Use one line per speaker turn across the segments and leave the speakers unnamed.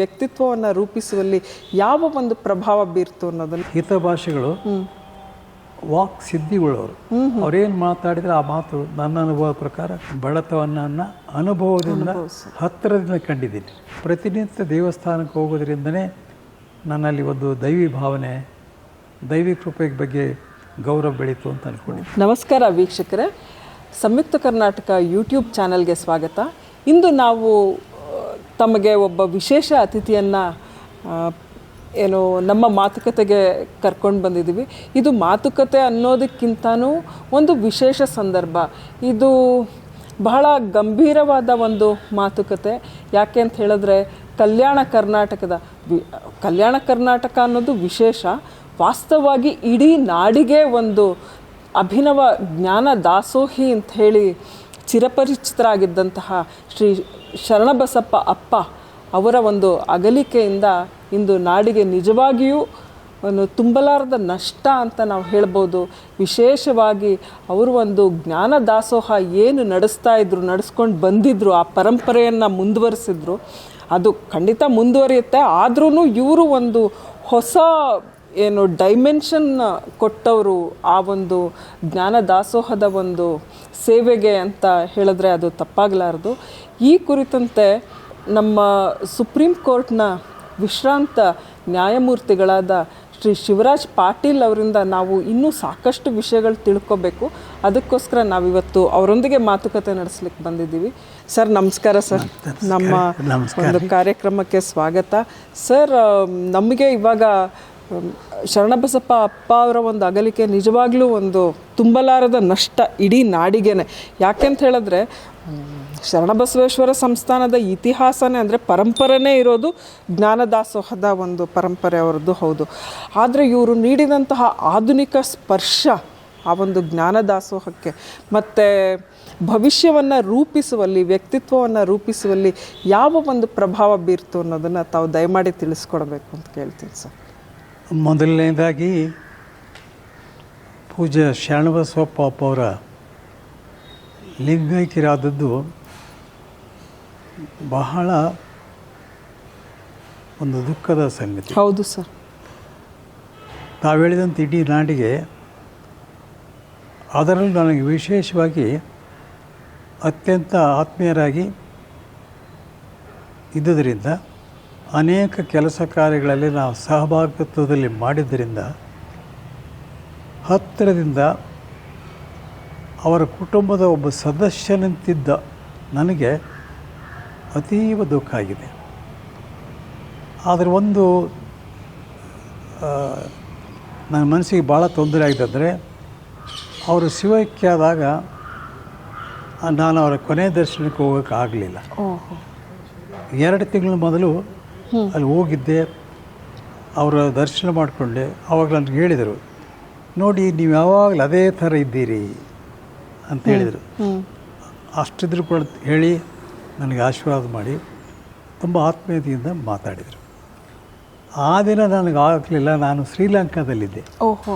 ವ್ಯಕ್ತಿತ್ವವನ್ನು ರೂಪಿಸುವಲ್ಲಿ ಯಾವ ಒಂದು ಪ್ರಭಾವ ಬೀರ್ತು ಅನ್ನೋದನ್ನ?
ಹಿತಭಾಷೆಗಳು ವಾಕ್ ಸಿದ್ಧಿಗಳವರು ಅವರೇನು ಮಾತಾಡಿದ್ರೆ ಆ ಮಾತು ನನ್ನ ಅನುಭವ ಪ್ರಕಾರ ಬಡತವನ್ನ ಅನುಭವದಿಂದ ಹತ್ತಿರದಿಂದ ಕಂಡಿದ್ದೀನಿ. ಪ್ರತಿನಿತ್ಯ ದೇವಸ್ಥಾನಕ್ಕೆ ಹೋಗೋದ್ರಿಂದನೇ ನನ್ನಲ್ಲಿ ಒಂದು ದೈವಿ ಭಾವನೆ ದೈವಿ ಕೃಪೆ ಬಗ್ಗೆ ಗೌರವ ಬೆಳೀತು ಅಂತ ಅನ್ಕೊಂಡಿದ್ದೀನಿ.
ನಮಸ್ಕಾರ ವೀಕ್ಷಕರೇ. ಸಂಯುಕ್ತ ಕರ್ನಾಟಕ ಯೂಟ್ಯೂಬ್ ಚಾನಲ್ಗೆ ಸ್ವಾಗತ. ಇಂದು ನಾವು ತಮಗೆ ಒಬ್ಬ ವಿಶೇಷ ಅತಿಥಿಯನ್ನು ಏನು, ನಮ್ಮ ಮಾತುಕತೆಗೆ ಕರ್ಕೊಂಡು ಬಂದಿದ್ದೀವಿ. ಇದು ಮಾತುಕತೆ ಅನ್ನೋದಕ್ಕಿಂತನೂ ಒಂದು ವಿಶೇಷ ಸಂದರ್ಭ. ಇದು ಬಹಳ ಗಂಭೀರವಾದ ಒಂದು ಮಾತುಕತೆ. ಯಾಕೆ ಅಂತ ಹೇಳಿದ್ರೆ, ಕಲ್ಯಾಣ ಕರ್ನಾಟಕದ ಕಲ್ಯಾಣ ಕರ್ನಾಟಕ ಅನ್ನೋದು ವಿಶೇಷ. ವಾಸ್ತವವಾಗಿ ಇಡೀ ನಾಡಿಗೆ ಒಂದು ಅಭಿನವ ಜ್ಞಾನ ದಾಸೋಹಿ ಅಂತ ಹೇಳಿ ಚಿರಪರಿಚಿತರಾಗಿದ್ದಂತಹ ಶ್ರೀ ಶರಣಬಸಪ್ಪ ಅಪ್ಪ ಅವರ ಒಂದು ಅಗಲಿಕೆಯಿಂದ ಇಂದು ನಾಡಿಗೆ ನಿಜವಾಗಿಯೂ ಒಂದು ತುಂಬಲಾರದ ನಷ್ಟ ಅಂತ ನಾವು ಹೇಳ್ಬೋದು. ವಿಶೇಷವಾಗಿ ಅವರು ಒಂದು ಜ್ಞಾನ ದಾಸೋಹ ಏನು ನಡೆಸ್ತಾ ಇದ್ರು, ನಡೆಸ್ಕೊಂಡು ಬಂದಿದ್ರು, ಆ ಪರಂಪರೆಯನ್ನು ಮುಂದುವರಿಸಿದ್ರು, ಅದು ಖಂಡಿತ ಮುಂದುವರಿಯುತ್ತೆ. ಆದ್ರೂ ಇವರು ಒಂದು ಹೊಸ ಏನು ಡೈಮೆನ್ಷನ್ ಕೊಟ್ಟವರು ಆ ಒಂದು ಜ್ಞಾನ ದಾಸೋಹದ ಒಂದು ಸೇವೆಗೆ ಅಂತ ಹೇಳಿದ್ರೆ ಅದು ತಪ್ಪಾಗಲಾರದು. ಈ ಕುರಿತಂತೆ ನಮ್ಮ ಸುಪ್ರೀಂ ಕೋರ್ಟ್ನ ವಿಶ್ರಾಂತ ನ್ಯಾಯಮೂರ್ತಿಗಳಾದ ಶ್ರೀ ಶಿವರಾಜ್ ಪಾಟೀಲ್ ಅವರಿಂದ ನಾವು ಇನ್ನೂ ಸಾಕಷ್ಟು ವಿಷಯಗಳು ತಿಳ್ಕೊಬೇಕು. ಅದಕ್ಕೋಸ್ಕರ ನಾವಿವತ್ತು ಅವರೊಂದಿಗೆ ಮಾತುಕತೆ ನಡೆಸ್ಲಿಕ್ಕೆ ಬಂದಿದ್ದೀವಿ. ಸರ್ ನಮಸ್ಕಾರ ಸರ್. ನಮ್ಮ ಒಂದು ಕಾರ್ಯಕ್ರಮಕ್ಕೆ ಸ್ವಾಗತ. ಸರ್ ನಮಗೆ ಇವಾಗ ಶರಣಬಸಪ್ಪ ಅಪ್ಪ ಅವರ ಒಂದು ಅಗಲಿಕೆ ನಿಜವಾಗ್ಲೂ ಒಂದು ತುಂಬಲಾರದ ನಷ್ಟ ಇಡೀ ನಾಡಿಗೆನೆ. ಯಾಕೆಂತ ಹೇಳಿದ್ರೆ, ಶರಣಬಸವೇಶ್ವರ ಸಂಸ್ಥಾನದ ಇತಿಹಾಸನೇ ಅಂದರೆ ಪರಂಪರೆನೇ ಇರೋದು ಜ್ಞಾನದಾಸೋಹದ ಒಂದು ಪರಂಪರೆ ಅವರದ್ದು, ಹೌದು. ಆದರೆ ಇವರು ನೀಡಿದಂತಹ ಆಧುನಿಕ ಸ್ಪರ್ಶ ಆ ಒಂದು ಜ್ಞಾನದಾಸೋಹಕ್ಕೆ ಮತ್ತು ಭವಿಷ್ಯವನ್ನು ರೂಪಿಸುವಲ್ಲಿ, ವ್ಯಕ್ತಿತ್ವವನ್ನು ರೂಪಿಸುವಲ್ಲಿ ಯಾವ ಒಂದು ಪ್ರಭಾವ ಬೀರ್ತು ಅನ್ನೋದನ್ನು ತಾವು ದಯಮಾಡಿ ತಿಳಿಸ್ಕೊಡ್ಬೇಕು ಅಂತ ಕೇಳ್ತೀನಿ ಸರ್.
ಮೊದಲನೇದಾಗಿ ಪೂಜ್ಯ ಶರಣಬಸವಪ್ಪ ಅಪ್ಪವರ ಲಿಂಗೈಕ್ಯರಾದದ್ದು ಬಹಳ ಒಂದು ದುಃಖದ ಸಂಗತಿ.
ಹೌದು ಸರ್.
ತಾವು ಹೇಳಿದಂಥ ಇಡೀ ನಾಡಿಗೆ ಅದರಲ್ಲೂ ನನಗೆ ವಿಶೇಷವಾಗಿ ಅತ್ಯಂತ ಆತ್ಮೀಯರಾಗಿ ಇದ್ದುದರಿಂದ ಅನೇಕ ಕೆಲಸ ಕಾರ್ಯಗಳಲ್ಲಿ ನಾವು ಸಹಭಾಗಿತ್ವದಲ್ಲಿ ಮಾಡಿದ್ದರಿಂದ ಹತ್ತಿರದಿಂದ ಅವರ ಕುಟುಂಬದ ಒಬ್ಬ ಸದಸ್ಯನಂತಿದ್ದ ನನಗೆ ಅತೀವ ದುಃಖ ಆಗಿದೆ. ಆದರೆ ಒಂದು ನನ್ನ ಮನಸ್ಸಿಗೆ ಭಾಳ ತೊಂದರೆ ಆಗಿದೆ ಅಂದರೆ ಅವರು ಶಿವಕ್ಕೆ ಆದಾಗ ನಾನು ಅವರ ಕೊನೆ ದರ್ಶನಕ್ಕೆ
ಹೋಗೋಕ್ಕಾಗಲಿಲ್ಲ
ಎರಡು ತಿಂಗಳ ಮೊದಲು ಅಲ್ಲಿ ಹೋಗಿದ್ದೆ ಅವರ ದರ್ಶನ ಮಾಡಿಕೊಂಡೆ ಅವಾಗ ನನಗೆ ಹೇಳಿದರು ನೋಡಿ ನೀವು ಯಾವಾಗಲೂ ಅದೇ ಥರ ಇದ್ದೀರಿ ಅಂತ ಹೇಳಿದರು. ಅಷ್ಟಿದ್ರು ಕೂಡ ಹೇಳಿ ನನಗೆ ಆಶೀರ್ವಾದ ಮಾಡಿ ತುಂಬ ಆತ್ಮೀಯತೆಯಿಂದ ಮಾತಾಡಿದರು. ಆ ದಿನ ನನಗೆ ಆಗಲಿಲ್ಲ ನಾನು ಶ್ರೀಲಂಕಾದಲ್ಲಿದ್ದೆ.
ಓಹೋ.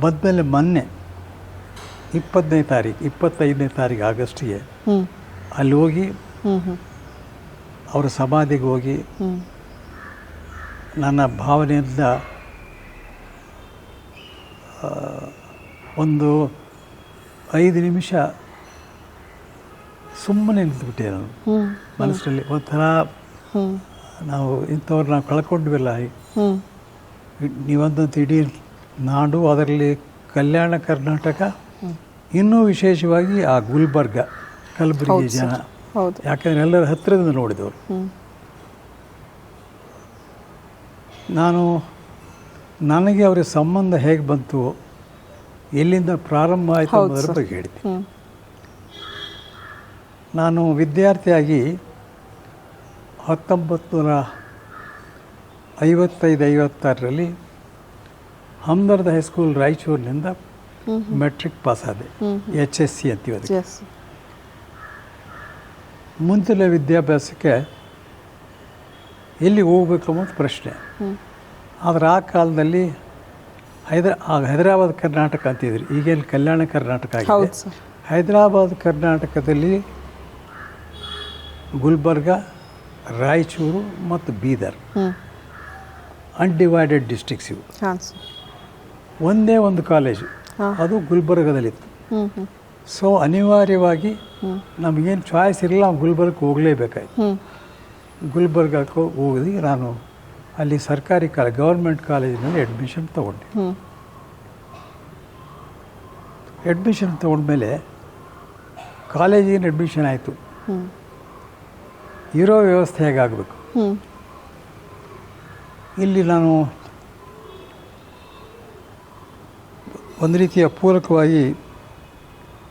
ಬಂದಮೇಲೆ ಮೊನ್ನೆ ಇಪ್ಪತ್ತನೇ ತಾರೀಕು ಇಪ್ಪತ್ತೈದನೇ ತಾರೀಕು ಆಗಸ್ಟಿಗೆ ಅಲ್ಲಿ ಹೋಗಿ ಅವರ ಸಮಾಧಿಗೆ ಹೋಗಿ ನನ್ನ ಭಾವನೆಯಿಂದ ಒಂದು ಐದು ನಿಮಿಷ ಸುಮ್ಮನೆ ನಿಂತುಬಿಟ್ಟೆ ನಾನು. ಮನಸ್ಸಲ್ಲಿ ಒಂಥರ ನಾವು ಇಂಥವ್ರು ನಾವು ಕಳ್ಕೊಂಡ್ವಿಲ್ಲ
ಹ್ಞೂ
ನೀವಂತಂತ ಇಡೀ ನಾಡು ಅದರಲ್ಲಿ ಕಲ್ಯಾಣ ಕರ್ನಾಟಕ ಇನ್ನೂ ವಿಶೇಷವಾಗಿ ಆ ಗುಲ್ಬರ್ಗ ಕಲಬುರಗಿ ಜನ.
ಹೌದು.
ಯಾಕೆಂದರೆ ಎಲ್ಲರ ಹತ್ತಿರದಿಂದ ನೋಡಿದವರು ನಾನು ನನಗೆ ಅವರ ಸಂಬಂಧ ಹೇಗೆ ಬಂತು ಎಲ್ಲಿಂದ ಪ್ರಾರಂಭ ಆಯಿತು
ಅದರ
ಅನ್ನೋದ್ರ ಬಗ್ಗೆ ಹೇಳ್ತೀನಿ ನಾನು ವಿದ್ಯಾರ್ಥಿಯಾಗಿ ಹತ್ತೊಂಬತ್ತು ನೂರ ಐವತ್ತೈದು ಐವತ್ತಾರರಲ್ಲಿ ಹಮ್ದರ್ದ ಹೈಸ್ಕೂಲ್ ರಾಯಚೂರಿನಿಂದ ಮೆಟ್ರಿಕ್ ಪಾಸ್ ಆದೆ ಎಚ್ ಎಸ್ ಸಿ ಅಂತೀವಿ ಅದಕ್ಕೆ. ಮುಂಚಿನ ವಿದ್ಯಾಭ್ಯಾಸಕ್ಕೆ ಎಲ್ಲಿ ಹೋಗ್ಬೇಕು ಅನ್ನೋದು ಪ್ರಶ್ನೆ. ಆದರೆ ಆ ಕಾಲದಲ್ಲಿ ಹೈದ್ರ ಹೈದರಾಬಾದ್ ಕರ್ನಾಟಕ ಅಂತಿದ್ರು. ಈಗೇನು ಕಲ್ಯಾಣ ಕರ್ನಾಟಕ ಆಗಿದೆ. ಹೈದರಾಬಾದ್ ಕರ್ನಾಟಕದಲ್ಲಿ ಗುಲ್ಬರ್ಗ ರಾಯಚೂರು ಮತ್ತು ಬೀದರ್. ಅನ್ಡಿವೈಡೆಡ್ ಡಿಸ್ಟ್ರಿಕ್ಸ್ ಇವು. ಒಂದೇ ಒಂದು ಕಾಲೇಜು ಅದು ಗುಲ್ಬರ್ಗದಲ್ಲಿತ್ತು. ಸೊ ಅನಿವಾರ್ಯವಾಗಿ ನಮಗೇನು ಚಾಯ್ಸ್ ಇರಲಿಲ್ಲ ನಾವು ಗುಲ್ಬರ್ಗಕ್ಕೆ ಹೋಗಲೇಬೇಕಾಯ್ತು. ಗುಲ್ಬರ್ಗಕ್ಕೆ ಹೋಗಿ ನಾನು ಅಲ್ಲಿ ಸರ್ಕಾರಿ ಕಾಲೇಜ್ ಗೌರ್ಮೆಂಟ್ ಕಾಲೇಜಿನಲ್ಲಿ ಅಡ್ಮಿಷನ್ ತೊಗೊಂಡೆ. ಅಡ್ಮಿಷನ್ ತೊಗೊಂಡ್ಮೇಲೆ ಕಾಲೇಜಿನ ಅಡ್ಮಿಷನ್ ಆಯಿತು? ಇರೋ ವ್ಯವಸ್ಥೆ ಹೇಗಾಗಬೇಕು? ಇಲ್ಲಿ ನಾನು ಒಂದು ರೀತಿಯ ಪೂರಕವಾಗಿ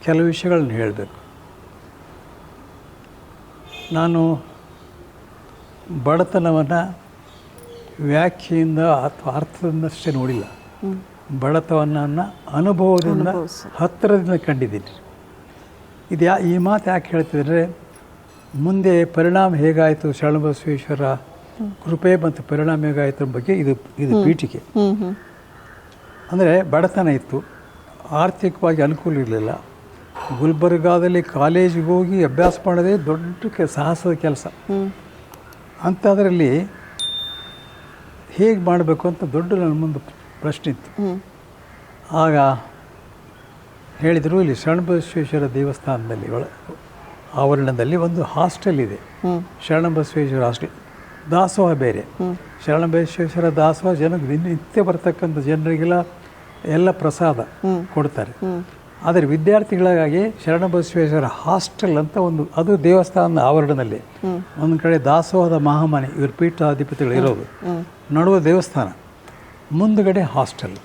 ಕೆಲವು ವಿಷಯಗಳನ್ನು ಹೇಳಬೇಕು. ನಾನು ಬಡತನವನ್ನು ವ್ಯಾಖ್ಯೆಯಿಂದ ಅಥವಾ ಅರ್ಥದಿಂದಷ್ಟೇ ನೋಡಿಲ್ಲ. ಬಡತನವನ್ನು ಅನುಭವದಿಂದ. ಹತ್ತಿರದಿಂದ ಕಂಡಿದ್ದೀನಿ. ಇದು ಯಾ ಈ ಮಾತು ಯಾಕೆ ಹೇಳ್ತಿದ್ರೆ ಮುಂದೆ ಪರಿಣಾಮ ಹೇಗಾಯಿತು ಶರಣಬಸವೇಶ್ವರ ಕೃಪೆ ಮತ್ತು ಪರಿಣಾಮ ಹೇಗಾಯಿತು ಬಗ್ಗೆ ಇದು ಇದು ಪೀಠಿಕೆ. ಅಂದರೆ ಬಡತನ ಇತ್ತು ಆರ್ಥಿಕವಾಗಿ ಅನುಕೂಲ ಇರಲಿಲ್ಲ. ಗುಲ್ಬರ್ಗಾದಲ್ಲಿ ಕಾಲೇಜಿಗೆ ಹೋಗಿ ಅಭ್ಯಾಸ ಮಾಡೋದೇ ದೊಡ್ಡ ಕೆ ಸಾಹಸದ ಕೆಲಸ. ಅಂಥದ್ರಲ್ಲಿ ಹೇಗೆ ಮಾಡಬೇಕು ಅಂತ ದೊಡ್ಡ ನನ್ನ ಮುಂದೆ ಪ್ರಶ್ನೆ ಇತ್ತು. ಆಗ ಹೇಳಿದರು ಇಲ್ಲಿ ಶರಣಬಸವೇಶ್ವರ ದೇವಸ್ಥಾನದಲ್ಲಿ ಒಳ ಆವರಣದಲ್ಲಿ ಒಂದು ಹಾಸ್ಟೆಲ್ ಇದೆ. ಶರಣಬಸವೇಶ್ವರ ಹಾಸ್ಟೆಲ್. ದಾಸೋಹ ಬೇರೆ. ಶರಣಬಸವೇಶ್ವರ ದಾಸೋಹ ಜನಕ್ಕೆ ದಿನ ನಿತ್ಯ ಬರ್ತಕ್ಕಂಥ ಜನರಿಗೆಲ್ಲ ಎಲ್ಲ ಪ್ರಸಾದ ಕೊಡ್ತಾರೆ. ಆದರೆ ವಿದ್ಯಾರ್ಥಿಗಳಿಗಾಗಿ ಶರಣಬಸವೇಶ್ವರ ಹಾಸ್ಟೆಲ್ ಅಂತ ಒಂದು ಅದು ದೇವಸ್ಥಾನದ ಆವರಣದಲ್ಲಿ. ಒಂದು ಕಡೆ ದಾಸೋಹದ ಮಹಾಮನೆ ಇವರು ಪೀಠಾಧಿಪತಿಗಳು ಇರೋದು. ನಡುವ ದೇವಸ್ಥಾನ ಮುಂದುಗಡೆ ಹಾಸ್ಟೆಲ್.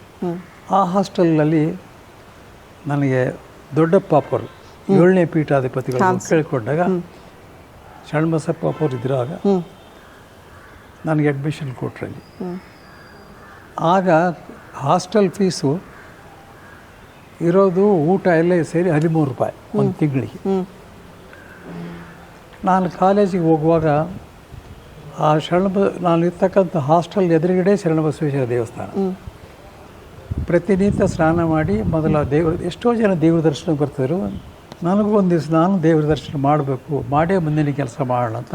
ಆ ಹಾಸ್ಟೆಲ್ನಲ್ಲಿ ನನಗೆ ದೊಡ್ಡಪ್ಪಾಪರು ಏಳನೇ ಪೀಠಾಧಿಪತಿಗಳು ಕೇಳಿಕೊಂಡಾಗ ಶರಣಬಸಪ್ಪ ಅವರು
ಇದ್ದಿರುವಾಗ
ನನಗೆ ಅಡ್ಮಿಷನ್ ಕೊಟ್ರಲ್ಲಿ ಆಗ ಹಾಸ್ಟೆಲ್ ಫೀಸು ಇರೋದು ಊಟ ಎಲ್ಲ ಸೇರಿ ಹದಿಮೂರು ರೂಪಾಯಿ ಒಂದು ತಿಂಗಳಿಗೆ. ನಾನು ಕಾಲೇಜಿಗೆ ಹೋಗುವಾಗ ಆ ಶರಣಬ ನಾನು ಇರ್ತಕ್ಕಂಥ ಹಾಸ್ಟೆಲ್ ಎದುರುಗಡೆ ಶರಣಬಸವೇಶ್ವರ ದೇವಸ್ಥಾನ. ಪ್ರತಿನಿತ್ಯ ಸ್ನಾನ ಮಾಡಿ ಮೊದಲ ದೇವ್ರ ಎಷ್ಟೋ ಜನ ದೇವ್ರ ದರ್ಶನಕ್ಕೆ ಬರ್ತಿದ್ರು ನನಗೂ ಒಂದು ದಿವಸ ನಾನು ದೇವ್ರ ದರ್ಶನ ಮಾಡಬೇಕು ಮಾಡೇ ಮುಂದಿನ ಕೆಲಸ ಮಾಡೋಣ ಅಂತ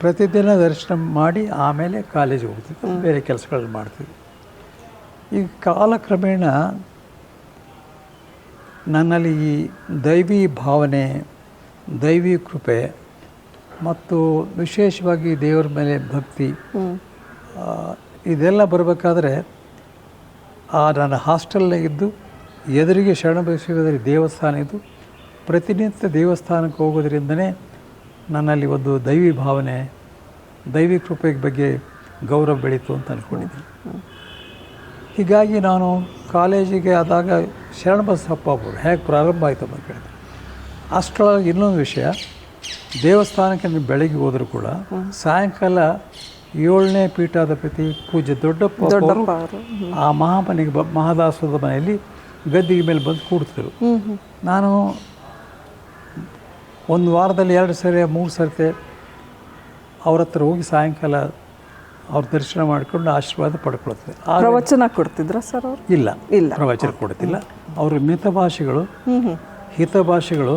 ಪ್ರತಿದಿನ ದರ್ಶನ ಮಾಡಿ ಆಮೇಲೆ ಕಾಲೇಜಿಗೆ ಹೋಗ್ತಿದ್ದೆ. ಬೇರೆ ಕೆಲಸಗಳನ್ನ ಮಾಡ್ತಿದ್ವಿ ಈಗ ಕಾಲಕ್ರಮೇಣ ನನ್ನಲ್ಲಿ ಈ ದೈವಿ ಭಾವನೆ ದೈವಿ ಕೃಪೆ ಮತ್ತು ವಿಶೇಷವಾಗಿ ದೇವರ ಮೇಲೆ ಭಕ್ತಿ ಇದೆಲ್ಲ ಬರಬೇಕಾದ್ರೆ ಆ ನನ್ನ ಹಾಸ್ಟೆಲ್ನಾಗಿದ್ದು ಎದುರಿಗೆ ಶರಣಬಸವೇಶ್ವರ ದೇವಸ್ಥಾನ ಇದ್ದು ಪ್ರತಿನಿತ್ಯ ದೇವಸ್ಥಾನಕ್ಕೆ ಹೋಗೋದ್ರಿಂದನೇ ನನ್ನಲ್ಲಿ ಒಂದು ದೈವಿ ಭಾವನೆ ದೈವಿ ಕೃಪೆ ಬಗ್ಗೆ ಗೌರವ ಬೆಳೀತು ಅಂತ ಅಂದ್ಕೊಂಡಿದ್ದೀನಿ ಹೀಗಾಗಿ ನಾನು ಕಾಲೇಜಿಗೆ ಆದಾಗ ಶರಣಬಸಪ್ಪ ಅವರು ಹೇಗೆ ಪ್ರಾರಂಭ ಆಯಿತು ಅಂತ ಕೇಳಿದೆ. ಅಷ್ಟರೊಳಗೆ ಇನ್ನೊಂದು ವಿಷಯ ದೇವಸ್ಥಾನಕ್ಕೆ ನೀವು ಬೆಳಗ್ಗೆ ಹೋದರೂ ಕೂಡ ಸಾಯಂಕಾಲ ಏಳನೇ ಪೀಠಾಧಿಪತಿ ಪ್ರತಿ ದೊಡ್ಡಪ್ಪ ಅವರು
ದೊಡ್ಡಪ್ಪ
ಆ ಮಹಾಮನೆಗೆ ಬ ಮಹಾದಾಸದ ಮನೆಯಲ್ಲಿ ಗದ್ದಿಗೆ ಮೇಲೆ ಬಂದು ಕೂಡ್ತಿದ್ರು. ನಾನು ಒಂದು ವಾರದಲ್ಲಿ ಎರಡು ಸರಿ ಮೂರು ಸರ್ತಿ ಅವ್ರ ಹತ್ರ ಹೋಗಿ ಸಾಯಂಕಾಲ ಅವ್ರ ದರ್ಶನ ಮಾಡಿಕೊಂಡು ಆಶೀರ್ವಾದ ಪಡ್ಕೊಳ್ತದೆ
ಪ್ರವಚನ ಕೊಡ್ತಿದ್ರ ಸರ್ ಅವರು?
ಇಲ್ಲ
ಇಲ್ಲ.
ಪ್ರವಚನ ಕೊಡ್ತಿಲ್ಲ. ಅವರು ಮಿತ
ಭಾಷೆಗಳು ಹಿತ
ಭಾಷೆಗಳು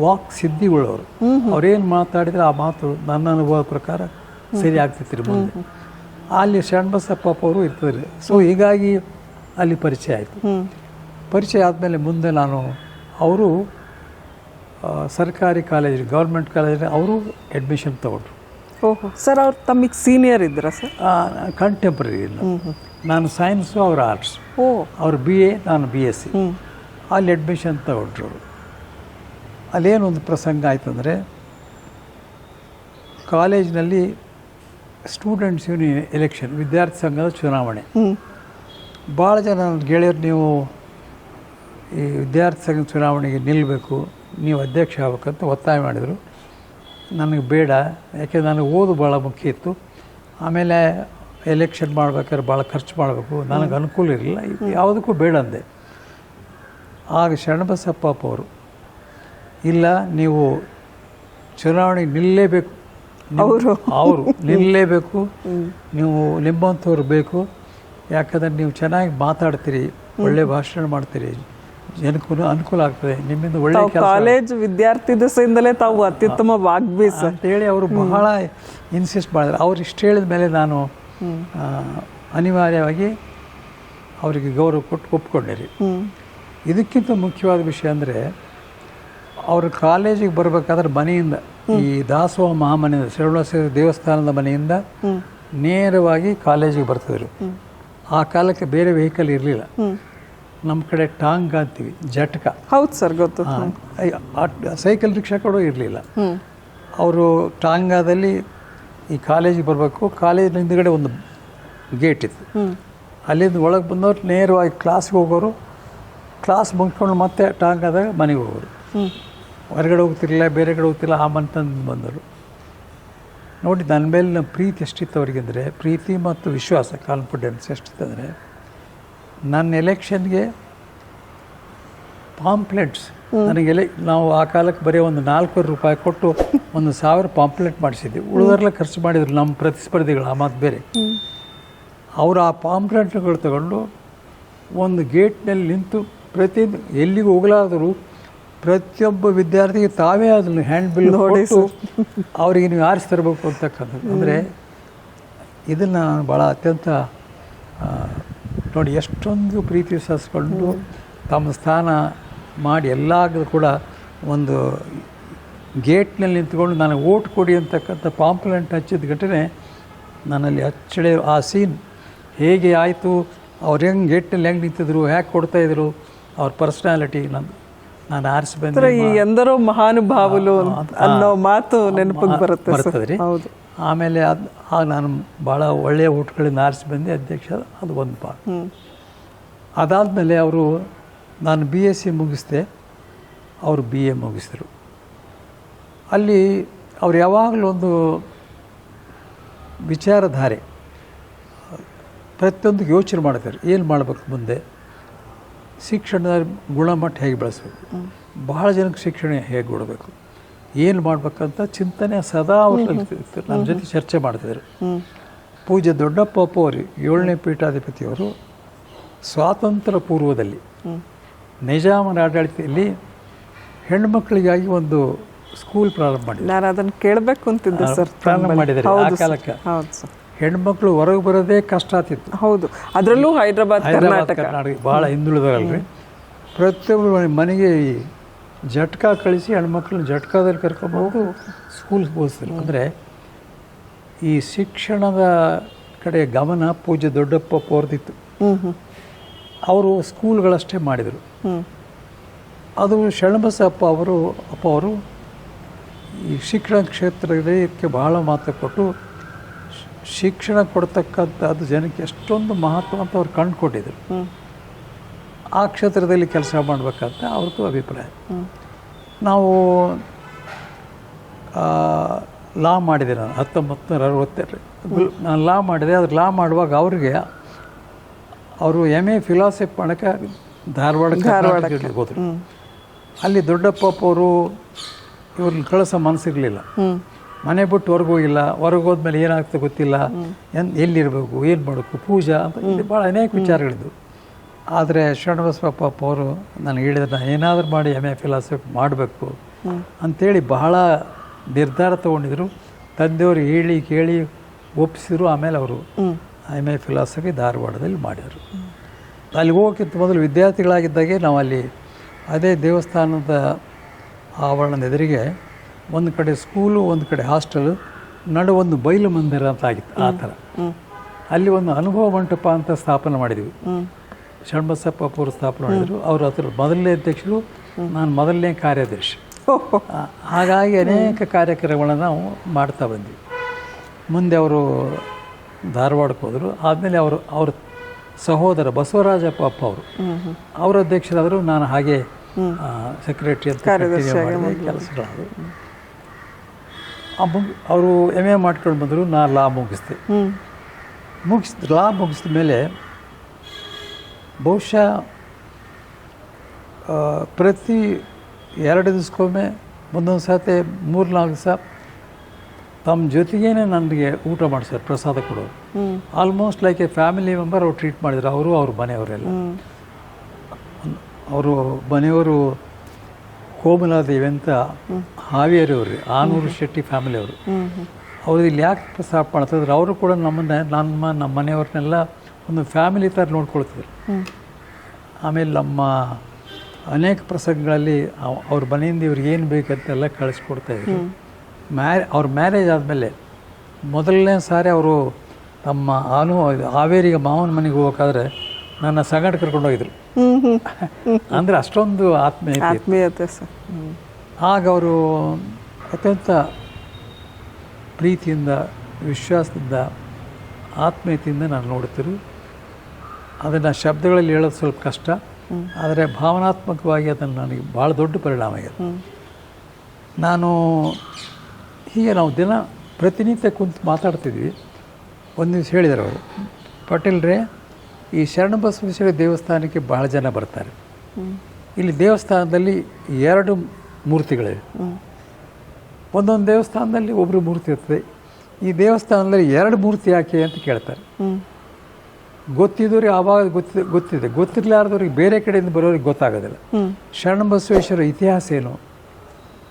ವಾಕ್ ಸಿದ್ಧಿಗಳವರು ಅವ್ರೇನು ಮಾತಾಡಿದ್ರೆ ಆ ಮಾತು ನನ್ನ ಅನುಭವ ಪ್ರಕಾರ ಸರಿ ಆಗ್ತಿತ್ತು ಮುಂದೆ. ಅಲ್ಲಿ ಶರಣಬಸಪ್ಪ ಅವರು ಇರ್ತಾರೆ. ಸೊ ಹೀಗಾಗಿ ಅಲ್ಲಿ ಪರಿಚಯ ಆಯಿತು. ಪರಿಚಯ ಆದಮೇಲೆ ಮುಂದೆ ನಾನು ಅವರು ಸರ್ಕಾರಿ ಕಾಲೇಜ್ ಗೌರ್ಮೆಂಟ್ ಕಾಲೇಜಲ್ಲಿ ಅವರು ಅಡ್ಮಿಷನ್ ತಗೊಂಡ್ರು.
ಓಹೋ. ಸರ್ ಅವ್ರು ತಮಗೆ ಸೀನಿಯರ್ ಇದ್ದೀರಾ ಸರ್
ಕಂಟೆಂಪ್ರರಿ ನಾನು ಸೈನ್ಸು ಅವ್ರ ಆರ್ಟ್ಸ್
ಓ.
ಅವ್ರು ಬಿ ಎ ನಾನು ಬಿ ಎಸ್ ಸಿ ಅಲ್ಲಿ ಅಡ್ಮಿಷನ್ ತಗೊಂಡ್ರು ಅವರು. ಅಲ್ಲೇನೊಂದು ಪ್ರಸಂಗ ಆಯ್ತಂದರೆ ಅಂದರೆ ಕಾಲೇಜಿನಲ್ಲಿ ಸ್ಟೂಡೆಂಟ್ಸ್ ಯೂನಿಯನ್ ಎಲೆಕ್ಷನ್ ವಿದ್ಯಾರ್ಥಿ ಸಂಘದ ಚುನಾವಣೆ.
ಹ್ಞೂ
ಭಾಳ ಜನ ನನ್ನ ಗೆಳೆಯರು ನೀವು ಈ ವಿದ್ಯಾರ್ಥಿ ಸಂಘ ಚುನಾವಣೆಗೆ ನಿಲ್ಲಬೇಕು ನೀವು ಅಧ್ಯಕ್ಷ ಆಗ್ಬೇಕಂತ ಒತ್ತಾಯ ಮಾಡಿದರು. ನನಗೆ ಬೇಡ ಯಾಕೆ ನನಗೆ ಓದು ಭಾಳ ಮುಖ್ಯ ಇತ್ತು. ಆಮೇಲೆ ಎಲೆಕ್ಷನ್ ಮಾಡ್ಬೇಕಾದ್ರೆ ಭಾಳ ಖರ್ಚು ಮಾಡಬೇಕು. ನನಗೆ ಅನುಕೂಲ ಇರಲಿಲ್ಲ. ಯಾವುದಕ್ಕೂ ಬೇಡ ಅಂದೆ. ಆಗ ಶರಣಬಸಪ್ಪ ಅವರು ಇಲ್ಲ ನೀವು ಚುನಾವಣೆಗೆ ನಿಲ್ಲಲೇಬೇಕು.
ಅವರು.
ಅವರು ನಿಲ್ಲಲೇಬೇಕು. ನೀವು ನಿಮ್ಮಂಥವ್ರು ಬೇಕು. ಯಾಕಂದರೆ ನೀವು ಚೆನ್ನಾಗಿ ಮಾತಾಡ್ತೀರಿ ಒಳ್ಳೆ ಭಾಷಣ ಮಾಡ್ತೀರಿ. ಜನಕ್ಕೂ ಅನುಕೂಲ ಆಗ್ತದೆ. ನಿಮ್ಮಿಂದ ಒಳ್ಳೆ
ಕಾಲೇಜ್ ವಿದ್ಯಾರ್ಥಿ ದಿವಸದಿಂದಲೇ ತಾವು ಅತ್ಯುತ್ತಮ ವಾಗ್ಬೀಸ್.
ಅಂತೇಳಿ ಅವರು ಬಹಳ ಇನ್ಸಿಸ್ಟ್ ಮಾಡಿದ್ರು. ಅವ್ರು ಇಷ್ಟು ಹೇಳಿದ ಮೇಲೆ ನಾನು ಅನಿವಾರ್ಯವಾಗಿ ಅವರಿಗೆ ಗೌರವ ಕೊಟ್ಟು ಒಪ್ಕೊಂಡೆ ರೀ ಇದಕ್ಕಿಂತ ಮುಖ್ಯವಾದ ವಿಷಯ ಅಂದರೆ ಅವರು ಕಾಲೇಜಿಗೆ ಬರಬೇಕಾದ್ರೆ ಮನೆಯಿಂದ ಈ ದಾಸೋಹ ಮಹಾಮನೆಯಿಂದ ಶರಣ ದೇವಸ್ಥಾನದ ಮನೆಯಿಂದ ನೇರವಾಗಿ ಕಾಲೇಜಿಗೆ ಬರ್ತಿದ್ರು. ಆ ಕಾಲಕ್ಕೆ ಬೇರೆ ವೆಹಿಕಲ್ ಇರಲಿಲ್ಲ. ನಮ್ಮ ಕಡೆ ಟಾಂಗ್ ಅಂತೀವಿ ಜಟ್ಕ.
ಹೌದು ಸರ್ ಗೊತ್ತು.
ಸೈಕಲ್ ರಿಕ್ಷಾ ಕೂಡ ಇರಲಿಲ್ಲ. ಅವರು ಟಾಂಗಾದಲ್ಲಿ ಈ ಕಾಲೇಜಿಗೆ ಬರಬೇಕು ಕಾಲೇಜಿನ ಹಿಂದ್ಗಡೆ ಒಂದು ಗೇಟ್ ಇತ್ತು. ಅಲ್ಲಿಂದ ಒಳಗೆ ಬಂದವ್ರು ನೇರವಾಗಿ ಕ್ಲಾಸ್ಗೆ ಹೋಗೋರು ಕ್ಲಾಸ್ ಮುಗಿಸ್ಕೊಂಡು ಮತ್ತೆ ಟಾಂಗಾದಾಗ ಮನೆಗೆ ಹೋಗೋರು. ಹೊರಗಡೆ ಹೋಗ್ತಿರ್ಲಿಲ್ಲ ಬೇರೆ ಕಡೆ ಹೋಗ್ತಿಲ್ಲ ಆ ಮನೆತಂದು ಬಂದರು. ನೋಡಿ ನನ್ನ ಮೇಲಿನ ಪ್ರೀತಿ ಎಷ್ಟಿತ್ತು ಅವರಿಗೆಂದರೆ ಪ್ರೀತಿ ಮತ್ತು ವಿಶ್ವಾಸ ಕಾನ್ಫಿಡೆನ್ಸ್ ಎಷ್ಟಿತ್ತಂದರೆ ನನ್ನ ಎಲೆಕ್ಷನ್ಗೆ ಪಾಂಪ್ಲೆಟ್ಸ್ ನನಗೆ ಎಲೆ ನಾವು ಆ ಕಾಲಕ್ಕೆ ಬರೀ ಒಂದು ನಾಲ್ಕೂವರೆ ರೂಪಾಯಿ ಕೊಟ್ಟು ಒಂದು ಸಾವಿರ ಪಾಂಪ್ಲೆಟ್ ಮಾಡಿಸಿದ್ವಿ. ಉಳಿದರೆಲ್ಲ ಖರ್ಚು ಮಾಡಿದ್ರು ನಮ್ಮ ಪ್ರತಿಸ್ಪರ್ಧಿಗಳು ಆ ಮಾತು ಬೇರೆ. ಅವರು ಆ ಪಾಂಪ್ಲೆಟ್ಗಳು ತಗೊಂಡು ಒಂದು ಗೇಟ್ನಲ್ಲಿ ನಿಂತು ಪ್ರತಿ ಎಲ್ಲಿಗೂ ಹೋಗಲಾದರೂ ಪ್ರತಿಯೊಬ್ಬ ವಿದ್ಯಾರ್ಥಿಗೆ ತಾವೇ ಅದನ್ನು ಹ್ಯಾಂಡ್ ಬಿಲ್ ನೋಡಿ ಅವರಿಗೆ ನೀವು ಆರಿಸಿ ತರಬೇಕು ಅಂತಕ್ಕಂಥದ್ದು. ಅಂದರೆ ಇದನ್ನು ಭಾಳ ಅತ್ಯಂತ ನೋಡಿ ಎಷ್ಟೊಂದು ಪ್ರೀತಿ ವಿಶ್ವಾಸಕೊಂಡು ತಮ್ಮ ಸ್ಥಾನ ಮಾಡಿ ಎಲ್ಲ ಕೂಡ ಒಂದು ಗೇಟ್ನಲ್ಲಿ ನಿಂತ್ಕೊಂಡು ನನಗೆ ಓಟ್ ಕೊಡಿ ಅಂತಕ್ಕಂಥ ಪಾಂಪ್ಲೆಂಟ್ ಹಚ್ಚಿದ ಘಟನೆ ನನ್ನಲ್ಲಿ ಅಚ್ಚಳೆ ಆ ಸೀನ್ ಹೇಗೆ ಆಯಿತು? ಅವ್ರು ಹೆಂಗೆ ಗೇಟ್ನಲ್ಲಿ ಹೆಂಗೆ ನಿಂತಿದ್ರು? ಹ್ಯಾಕ್ ಕೊಡ್ತಾಯಿದ್ರು ಅವ್ರ ಪರ್ಸ್ನಾಲಿಟಿ ನಂದು ನಾನು ಆರಿಸಿ ಬಂದೆ
ಈ ಎಂದರೋ ಮಹಾನುಭಾವುಲು ಅನ್ನೋ ಮಾತು ನೆನಪಿಗೆ ಬರುತ್ತೆ
ಬರ್ತದೆ ರೀ
ಹೌದು.
ಆಮೇಲೆ ಅದು ಆಗ ನಾನು ಭಾಳ ಒಳ್ಳೆಯ ಊಟಗಳಿಂದ ಆರಿಸಿ ಬಂದೆ ಅಧ್ಯಕ್ಷ ಅದು ಒಂದು ಅದಾದ ಅದಾದಮೇಲೆ ಅವರು ನಾನು ಬಿ ಎಸ್ ಸಿ ಮುಗಿಸಿದೆ ಅವರು ಬಿ ಎ ಮುಗಿಸಿದರು. ಅಲ್ಲಿ ಅವ್ರು ಯಾವಾಗಲೂ ಒಂದು ವಿಚಾರಧಾರೆ ಪ್ರತಿಯೊಂದು ಯೋಚನೆ ಮಾಡ್ತಾರೆ ಏನು ಮಾಡಬೇಕು ಮುಂದೆ? ಶಿಕ್ಷಣದ ಗುಣಮಟ್ಟ ಹೇಗೆ ಬೆಳೆಸ್ಬೇಕು? ಬಹಳ ಜನಕ್ಕೆ ಶಿಕ್ಷಣ ಹೇಗೆ ಕೊಡಬೇಕು? ಏನು ಮಾಡ್ಬೇಕಂತ ಚಿಂತನೆ ಸದಾ ಅವ್ರಲ್ಲಿ ನಮ್ಮ ಜೊತೆ ಚರ್ಚೆ ಮಾಡ್ತಿದ್ರು. ಪೂಜೆ ದೊಡ್ಡಪ್ಪ ಅವರು ಏಳನೇ ಪೀಠಾಧಿಪತಿಯವರು ಸ್ವಾತಂತ್ರ್ಯ ಪೂರ್ವದಲ್ಲಿ ನಿಜಾಮನ ಆಡಳಿತದಲ್ಲಿ ಹೆಣ್ಮಕ್ಳಿಗಾಗಿ ಒಂದು ಸ್ಕೂಲ್ ಪ್ರಾರಂಭ ಮಾಡಿದ್ರು.
ನಾನು ಅದನ್ನು ಕೇಳಬೇಕು ಅಂತಿದ್ದೆ ಸರ್
ಪ್ರಾರಂಭ ಮಾಡಿದ್ದಾರೆ ಆ ಕಾಲಕ್ಕೆ.
ಹೌದು ಸರ್.
ಹೆಣ್ಮಕ್ಳು ಹೊರಗೆ ಬರೋದೇ ಕಷ್ಟ ಆಗ್ತಿತ್ತು.
ಹೌದು. ಅದರಲ್ಲೂ ಹೈದರಾಬಾದ್ ಕರ್ನಾಟಕ.
ಭಾಳ ಹಿಂದುಳಿದವರಲ್ರಿ. ಪ್ರತಿಯೊಬ್ಬರು ಮನೆಗೆ ಜಟ್ಕ ಕಳಿಸಿ ಹೆಣ್ಮಕ್ಳನ್ನ ಜಟ್ಕಾದಲ್ಲಿ ಕರ್ಕೊಂಡ್ಬಂದು ಸ್ಕೂಲ್ಗೆ ಓದಿಸ್ತಾರೆ ಅಂದರೆ ಈ ಶಿಕ್ಷಣದ ಕಡೆ ಗಮನ ಪೂಜೆ ದೊಡ್ಡಪ್ಪ
ಪೋರ್ದಿತ್ತು
ಅವರು ಸ್ಕೂಲ್ಗಳಷ್ಟೇ ಮಾಡಿದರು. ಅದು ಶರಣಬಸಪ್ಪ ಅವರು ಅಪ್ಪ ಅವರು ಈ ಶಿಕ್ಷಣ ಕ್ಷೇತ್ರಕ್ಕೆ ಬಹಳ ಮಹತ್ವ ಕೊಟ್ಟು ಶಿಕ್ಷಣ ಕೊಡ್ತಕ್ಕಂಥದ್ದು ಜನಕ್ಕೆ ಎಷ್ಟೊಂದು ಮಹತ್ವ ಅಂತ ಅವ್ರು ಕಂಡುಕೊಂಡಿದ್ರು.
ಹ್ಮ್.
ಆ ಕ್ಷೇತ್ರದಲ್ಲಿ ಕೆಲಸ ಮಾಡಬೇಕಂತ ಅವ್ರದ್ದು ಅಭಿಪ್ರಾಯ. ನಾವು ಲಾ ಮಾಡಿದೆ ನಾನು ಹತ್ತೊಂಬತ್ತು ನೂರ ಅರವತ್ತೆರಡು ನಾನು ಲಾ ಮಾಡಿದೆ ಅದ್ರ ಲಾ ಮಾಡುವಾಗ ಅವ್ರಿಗೆ ಅವರು ಎಂ ಎ ಫಿಲಾಸಫಿ ಮಾಡೋಕ್ಕೆ ಧಾರವಾಡ ಧಾರವಾಡ ಹೋದರು. ಅಲ್ಲಿ ದೊಡ್ಡಪ್ಪ ಅವರು ಇವ್ರನ್ನ ಕಳಿಸೋ ಮನಸ್ಸಿರಲಿಲ್ಲ ಮನೆ ಬಿಟ್ಟು ಹೊರಗೆ ಹೋಗಿಲ್ಲ ಹೊರಗೆ ಹೋದ್ಮೇಲೆ ಏನಾಗ್ತದೆ ಗೊತ್ತಿಲ್ಲ. ಎನ್ ಎಲ್ಲಿರಬೇಕು ಏನು ಮಾಡಬೇಕು ಪೂಜಾ ಅಂತ ಇಲ್ಲಿ ಭಾಳ ಅನೇಕ ವಿಚಾರಗಳಿದ್ವು. ಆದರೆ ಶರಣಬಸವಪ್ಪ ಅವರು ನನಗೆ ಹೇಳಿದ್ರೆ ನಾನು ಏನಾದರೂ ಮಾಡಿ ಎಂ ಎ ಫಿಲಾಸಫಿ ಮಾಡಬೇಕು ಅಂಥೇಳಿ ಬಹಳ ನಿರ್ಧಾರ ತೊಗೊಂಡಿದ್ರು. ತಂದೆಯವರು ಹೇಳಿ ಕೇಳಿ ಒಪ್ಪಿಸಿದ್ರು. ಆಮೇಲೆ ಅವರು ಎಂ ಎ ಫಿಲಾಸಫಿ ಧಾರವಾಡದಲ್ಲಿ ಮಾಡಿದರು. ಅಲ್ಲಿ ಹೋಗೋಕ್ಕಿಂತ ಮೊದಲು ವಿದ್ಯಾರ್ಥಿಗಳಾಗಿದ್ದಾಗೆ ನಾವು ಅಲ್ಲಿ ಅದೇ ದೇವಸ್ಥಾನದ ಆವರಣದ ಎದುರಿಗೆ ಒಂದು ಕಡೆ ಸ್ಕೂಲು ಒಂದು ಕಡೆ ಹಾಸ್ಟೆಲು ನಡು ಒಂದು ಬಯಲು ಮಂದಿರ ಅಂತ ಆಗಿತ್ತು ಆ ಥರ. ಅಲ್ಲಿ ಒಂದು ಅನುಭವ ಮಂಟಪ ಅಂತ ಸ್ಥಾಪನೆ ಮಾಡಿದ್ವಿ. ಶರಣಬಸಪ್ಪ ಅವರು ಸ್ಥಾಪನೆ ಮಾಡಿದರು. ಅವರು ಅದರ ಮೊದಲನೇ ಅಧ್ಯಕ್ಷರು ನಾನು ಮೊದಲನೇ ಕಾರ್ಯದರ್ಶಿ. ಹಾಗಾಗಿ ಅನೇಕ ಕಾರ್ಯಕ್ರಮಗಳನ್ನು ನಾವು ಮಾಡ್ತಾ ಬಂದ್ವಿ. ಮುಂದೆ ಅವರು ಧಾರವಾಡಕ್ಕೆ ಹೋದರು. ಆದಮೇಲೆ ಅವರು ಅವ್ರ ಸಹೋದರ ಬಸವರಾಜಪ್ಪ ಅಪ್ಪ ಅವರು. ಅವರ ಅಧ್ಯಕ್ಷರಾದರು ನಾನು ಹಾಗೆ ಸೆಕ್ರೆಟರಿ ಅಂತ ಕೆಲಸಗಳಾದರು. ಅವರು ಎಂ ಎ ಮಾಡ್ಕೊಂಡು ಬಂದರು. ನಾನು ಲಾ ಮುಗಿಸ್ದೆ. ಮುಗಿಸ್ ಲಾ ಮುಗಿಸಿದ ಮೇಲೆ ಬಹುಶಃ ಪ್ರತಿ ಎರಡು ದಿವಸಕ್ಕೊಮ್ಮೆ ಒಂದೊಂದು ಸರ್ತಿ ಮೂರು ನಾಲ್ಕು ದಿವಸ ತಮ್ಮ ಜೊತೆಗೇನೆ ನನಗೆ ಊಟ ಮಾಡಿಸ್ತಾರೆ ಪ್ರಸಾದ ಕೊಡೋರು. Almost like a family member ಅವ್ರು ಟ್ರೀಟ್ ಮಾಡಿದ್ರು ಅವರು ಅವ್ರ ಮನೆಯವರೆಲ್ಲ. ಅವರು ಮನೆಯವರು ಕೋಮಲಾದೇವಿ ಅಂತ ಹಾವೇರಿ ಅವರು ಆನೂರು ಶೆಟ್ಟಿ ಫ್ಯಾಮಿಲಿ ಅವರು. ಅವ್ರು ಇಲ್ಲಿ ಯಾಕೆ ಪ್ರಸಾದ ಮಾಡ್ತಿದ್ರು? ಅವರು ಕೂಡ ನಮ್ಮನ್ನ ನಮ್ಮ ನಮ್ಮ ಮನೆಯವ್ರನ್ನೆಲ್ಲ ಒಂದು ಫ್ಯಾಮಿಲಿ ಥರ ನೋಡ್ಕೊಳ್ತಿದ್ರು ಆಮೇಲೆ ನಮ್ಮ ಅನೇಕ ಪ್ರಸಂಗಗಳಲ್ಲಿ ಅವ್- ಅವ್ರ ಮನೆಯಿಂದ ಇವ್ರಿಗೆ ಏನು ಬೇಕಂತೆಲ್ಲ ಕಳಿಸ್ಕೊಡ್ತಾ ಇದ್ರು. ಮ್ಯಾರ ಅವ್ರ ಮ್ಯಾರೇಜ್ ಆದಮೇಲೆ ಮೊದಲನೇ ಸಾರಿ ಅವರು ನಮ್ಮ ಆನು ಹಾವೇರಿಗೆ ಮಾವನ ಮನೆಗೆ ಹೋಗ್ಬೇಕಾದ್ರೆ ನನ್ನ ಸಂಗಡ ಕರ್ಕೊಂಡು ಹೋಗಿದ್ರು. ಅಂದರೆ ಅಷ್ಟೊಂದು ಆತ್ಮೀಯತೆ ಇತ್ತು.
ಆತ್ಮೀಯತೆ ಸರ್.
ಆಗ ಅವರು ಅತ್ಯಂತ ಪ್ರೀತಿಯಿಂದ ವಿಶ್ವಾಸದಿಂದ ಆತ್ಮೀಯತೆಯಿಂದ ನಾನು ನೋಡ್ತಿರು ಅದನ್ನು ಶಬ್ದಗಳಲ್ಲಿ ಹೇಳೋದು ಸ್ವಲ್ಪ ಕಷ್ಟ. ಆದರೆ ಭಾವನಾತ್ಮಕವಾಗಿ ಅದನ್ನು ನನಗೆ ಭಾಳ ದೊಡ್ಡ ಪರಿಣಾಮ ಇದೆ ನಾನು ಹೀಗೆ ನಾವು ದಿನ ಪ್ರತಿನಿತ್ಯ ಕುಂತು ಮಾತಾಡ್ತಿದ್ವಿ. ಒಂದು ದಿವಸ ಹೇಳಿದರು ಅವರು ಪಟೇಲ್ರೇ ಈ ಶರಣಬಸವೇಶ್ವರ ದೇವಸ್ಥಾನಕ್ಕೆ ಭಾಳ ಜನ ಬರ್ತಾರೆ. ಇಲ್ಲಿ ದೇವಸ್ಥಾನದಲ್ಲಿ ಎರಡು ಮೂರ್ತಿಗಳಿವೆ. ಒಂದೊಂದು ದೇವಸ್ಥಾನದಲ್ಲಿ ಒಬ್ಬರು ಮೂರ್ತಿ ಇರ್ತದೆ. ಈ ದೇವಸ್ಥಾನದಲ್ಲಿ ಎರಡು ಮೂರ್ತಿ ಯಾಕೆ? ಅಂತ ಕೇಳ್ತಾರೆ. ಗೊತ್ತಿದ್ದವ್ರಿಗೆ ಆವಾಗ ಗೊತ್ತಿದೆ ಗೊತ್ತಿದೆ. ಗೊತ್ತಿರ್ಲಾರ್ದವ್ರಿಗೆ ಬೇರೆ ಕಡೆಯಿಂದ ಬರೋರಿಗೆ ಗೊತ್ತಾಗೋದಿಲ್ಲ.
ಶರಣ
ಬಸವೇಶ್ವರ ಇತಿಹಾಸ ಏನು?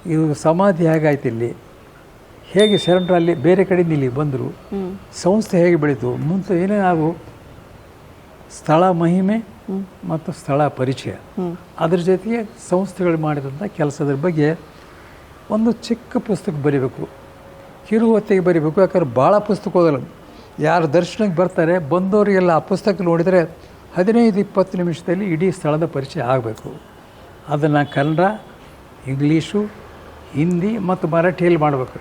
ಇದು ಸಮಾಧಿ ಹೇಗಾಯ್ತು ಇಲ್ಲಿ? ಹೇಗೆ ಶರಣರಲ್ಲಿ ಬೇರೆ ಕಡೆಯಿಂದ ಇಲ್ಲಿ ಬಂದರು? ಸಂಸ್ಥೆ ಹೇಗೆ ಬೆಳೀತು? ಮುಂದೆ ಏನೇನಾಗು? ಸ್ಥಳ ಮಹಿಮೆ ಮತ್ತು ಸ್ಥಳ ಪರಿಚಯ. ಅದ್ರ ಜೊತೆಗೆ ಸಂಸ್ಥೆಗಳು ಮಾಡಿದಂಥ ಕೆಲಸದ ಬಗ್ಗೆ ಒಂದು ಚಿಕ್ಕ ಪುಸ್ತಕ ಬರೀಬೇಕು. ಕಿರು ಹೊತ್ತಿಗೆ ಬರೀಬೇಕು. ಯಾಕಂದ್ರೆ ಭಾಳ ಪುಸ್ತಕ ಓದಲ್ಲ. ಯಾರು ದರ್ಶನಕ್ಕೆ ಬರ್ತಾರೆ, ಬಂದವರಿಗೆಲ್ಲ ಆ ಪುಸ್ತಕ ನೋಡಿದರೆ ಹದಿನೈದು ಇಪ್ಪತ್ತು ನಿಮಿಷದಲ್ಲಿ ಇಡೀ ಸ್ಥಳದ ಪರಿಚಯ ಆಗಬೇಕು. ಅದನ್ನು ಕನ್ನಡ, ಇಂಗ್ಲೀಷು, ಹಿಂದಿ ಮತ್ತು ಮರಾಠಿಯಲ್ಲಿ ಮಾಡಬೇಕು.